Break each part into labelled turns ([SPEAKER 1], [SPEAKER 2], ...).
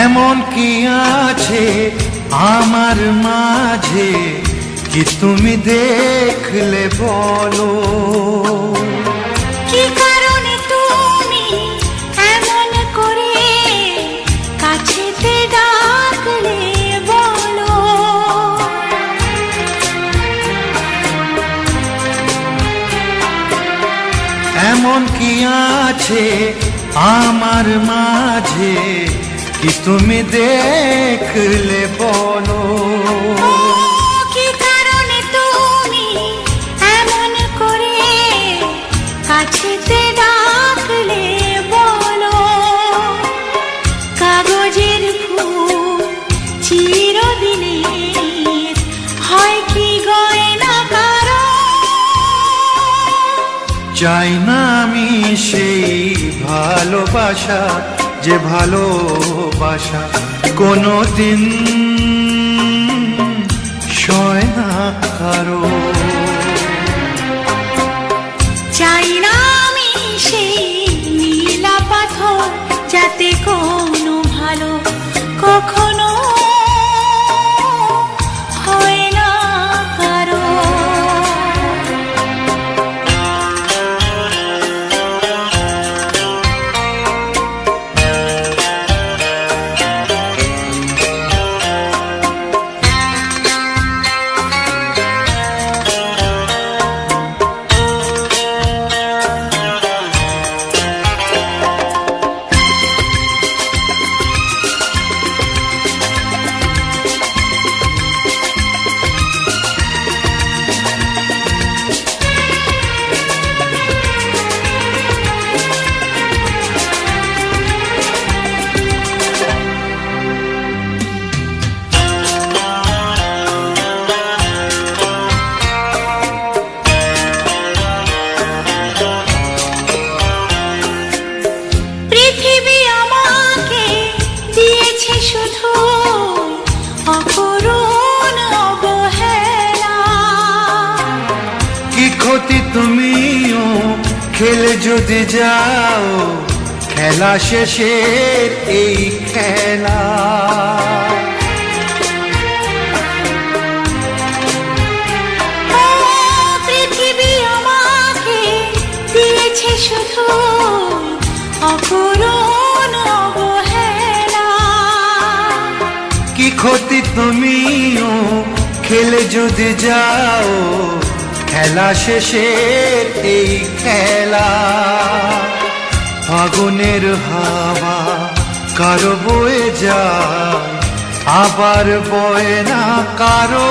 [SPEAKER 1] এমন কি আছে আমার মাঝে কি তুমি দেখলে বলো?
[SPEAKER 2] কি কারণে তুমি এমন করে কাছেতে ডাকলে বলো?
[SPEAKER 1] এমন কি আছে আমার মাঝে কি তুমি দেখলে বলো
[SPEAKER 2] কি কারণে তুমি এমন করে কাছেতে ডাকলে বলো? কাগজের ফুল চিরদিনের হয় কি গয়না কারও?
[SPEAKER 1] চাই না আমি সেই ভালোবাসা যে ভালোবাসা কোনো দিন সয় না কারও। তুমিও খেলে যদি যাও খেলা শেষের এই খেলা।
[SPEAKER 2] পৃথিবী আমাকে দিয়েছে শুধু অকরুণ অবহেলা।
[SPEAKER 1] কি ক্ষতি তুমিও খেলে যদি যাও খেলা শেষের এই খেলা। ফাগুনের হাওয়া কারও বয়ে যায় আবার বয়ে না কারও।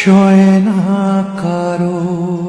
[SPEAKER 1] সয় না কারও।